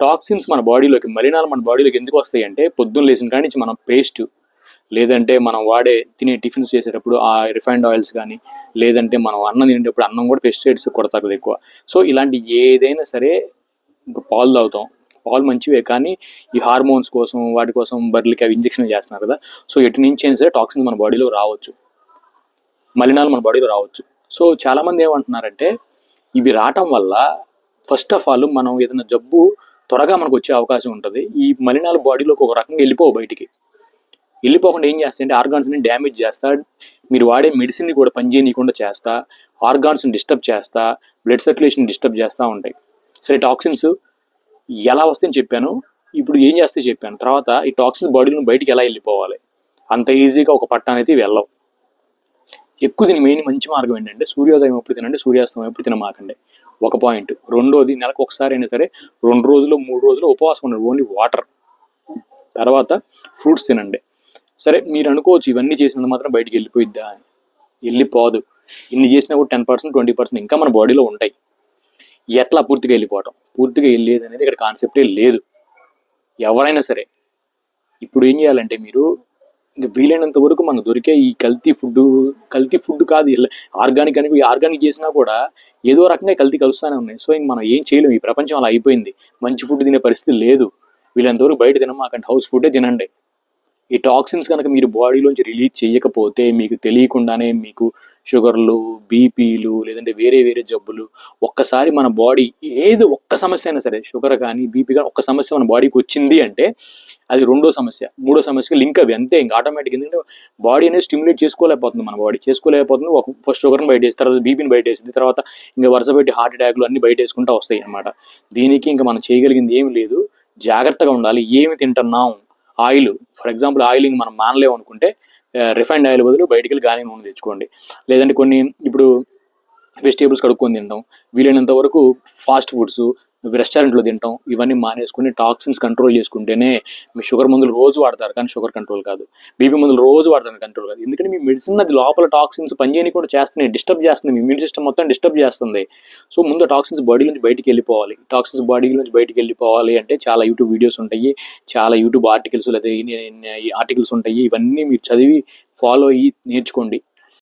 Toxins మన బాడీలోకి మలినాలు మన బాడీలోకి ఎందుకు వస్తాయి అంటే పొద్దున్న లేచిన కాడి నుంచి మనం పేస్ట్ లేదంటే మనం వాడే తినే టిఫిన్స్ చేసేటప్పుడు ఆ రిఫైన్డ్ ఆయిల్స్ కానీ లేదంటే మనం అన్నం తినేటప్పుడు అన్నం కూడా పెస్టిసైడ్స్ కొడతారు ఎక్కువ. సో ఇలాంటి ఏదైనా సరే పాలు తాగుతాం. పాలు మంచివే కానీ ఈ హార్మోన్స్ కోసం వాటి కోసం బర్రెలకి అవి ఇంజక్షన్ చేస్తున్నారు కదా. సో ఎటు నుంచి అయినా సరే టాక్సిన్స్ మన బాడీలో రావచ్చు. మలినాలు మన బాడీలో రావచ్చు. సో చాలామంది ఏమంటున్నారంటే ఇవి రావటం వల్ల ఫస్ట్ ఆఫ్ ఆల్ మనం ఏదైనా జబ్బు త్వరగా మనకు వచ్చే అవకాశం ఉంటుంది. ఈ మలినాలు బాడీలోకి ఒక రకంగా వెళ్ళిపోవు బయటికి. వెళ్ళిపోకుండా ఏం చేస్తా అంటే ఆర్గాన్స్ని డ్యామేజ్ చేస్తా. మీరు వాడే మెడిసిన్ని కూడా పనిచేయనీయకుండా చేస్తా. ఆర్గాన్స్ని డిస్టర్బ్ చేస్తా. బ్లడ్ సర్క్యులేషన్ డిస్టర్బ్ చేస్తూ ఉంటాయి. సరే టాక్సిన్స్ ఎలా వస్తాయని చెప్పాను. ఇప్పుడు ఏం చేస్తే చెప్పాను. తర్వాత ఈ టాక్సిన్స్ బాడీలో బయటికి ఎలా వెళ్ళిపోవాలి? అంత ఈజీగా ఒక పట్టానైతే వెళ్ళవు. ఎక్కువ దీని మెయిన్ మంచి మార్గం ఏంటంటే సూర్యోదయం ఎప్పుడు తినండి సూర్యాస్తమయం ఎప్పుడు తినమాకండి. ఒక పాయింట్. రెండోది నెలకు ఒకసారి అయినా సరే రెండు రోజులు మూడు రోజులు ఉపవాసం ఉండండి. Only water. తర్వాత ఫ్రూట్స్ తినండి. సరే మీరు అనుకోవచ్చు ఇవన్నీ చేసినందుకు మాత్రం బయటికి వెళ్ళిపోయిద్దా అని. వెళ్ళిపోదు. ఇన్ని చేసినా కూడా టెన్ పర్సెంట్ ట్వంటీ పర్సెంట్ ఇంకా మన బాడీలో ఉంటాయి. ఎట్లా పూర్తిగా వెళ్ళిపోవటం? పూర్తిగా వెళ్ళేది అనేది ఇక్కడ కాన్సెప్టే లేదు. ఎవరైనా సరే. ఇప్పుడు ఏం చేయాలంటే మీరు వీలైనంత వరకు మనకు దొరికే ఈ కల్తీ ఫుడ్ కల్తీ ఫుడ్ కాదు ఆర్గానిక్ అని ఆర్గానిక్ చేసినా కూడా ఏదో రకంగా కల్తీ కలుస్తూనే ఉన్నాయి. సో ఇంక మనం ఏం చేయలేము ఈ ప్రపంచం అలా అయిపోయింది. మంచి ఫుడ్ తినే పరిస్థితి లేదు. వీళ్ళంతవరకు బయట తినమాకండి. హౌస్ ఫుడ్డే తినండి. ఈ టాక్సిన్స్ కనుక మీరు బాడీలోంచి రిలీజ్ చేయకపోతే మీకు తెలియకుండానే మీకు షుగర్లు బీపీలు లేదంటే వేరే వేరే జబ్బులు ఒక్కసారి మన బాడీ ఏదో ఒక్క సమస్య అయినా సరే షుగర్ కానీ బీపీ కానీ ఒక్క సమస్య మన బాడీకి వచ్చింది అంటే అది రెండో సమస్య మూడో సమస్యకి లింక్ అవి అంతే. ఇంకా ఆటోమేటిక్ ఎందుకంటే బాడీ అనేది స్టిమ్యులేట్ చేసుకోలేకపోతుంది మన బాడీ చేసుకోలేకపోతుంది. ఒక ఫస్ట్ షుగర్ని బయట వేసి తర్వాత బీపీని బయట వేసింది తర్వాత ఇంకా వరుస పెట్టి హార్ట్ అటాక్లు అన్ని బయట వేసుకుంటూ వస్తాయి అనమాట దీనికి ఇంకా మనం చేయగలిగింది ఏమి లేదు. జాగ్రత్తగా ఉండాలి. ఏమి తింటున్నాం? ఆయిల్. ఫర్ ఎగ్జాంపుల్ ఆయిలింగ్ మనం మానలేము అనుకుంటే రిఫైండ్ ఆయిల్ బదులు బయటికి వెళ్ళి గాలి నూనె తెచ్చుకోండి. లేదంటే కొన్ని ఇప్పుడు వెజిటేబుల్స్ కడుక్కొని తింటాం. వీలైనంత వరకు ఫాస్ట్ ఫుడ్స్ రెస్టారెంట్లో తింటాం ఇవన్నీ మానేసుకుని టాక్సిన్స్ కంట్రోల్ చేసుకుంటేనే మీ షుగర్ మందులు రోజు వాడతారు కానీ షుగర్ కంట్రోల్ కాదు. బీపీ మందులు రోజు వాడతారు కంట్రోల్ కాదు. ఎందుకంటే మీ మెడిసిన్ అది లోపల టాక్సిన్స్ పనిచేయని కూడా చేస్తున్నాయి డిస్టర్బ్ చేస్తుంది. మీ ఇమ్యూన్ సిస్టమ్ మొత్తం డిస్టర్బ్ చేస్తుంది. సో ముందు టాక్సిన్స్ బాడీ నుంచి బయటికి వెళ్ళిపోవాలి. టాక్సిన్స్ బాడీ నుంచి బయటికి వెళ్ళిపోవాలి అంటే చాలా యూట్యూబ్ వీడియోస్ ఉంటాయి చాలా యూట్యూబ్ ఆర్టికల్స్ లేదా ఆర్టికల్స్ ఉంటాయి. ఇవన్నీ మీరు చదివి ఫాలో అయ్యి నేర్చుకోండి.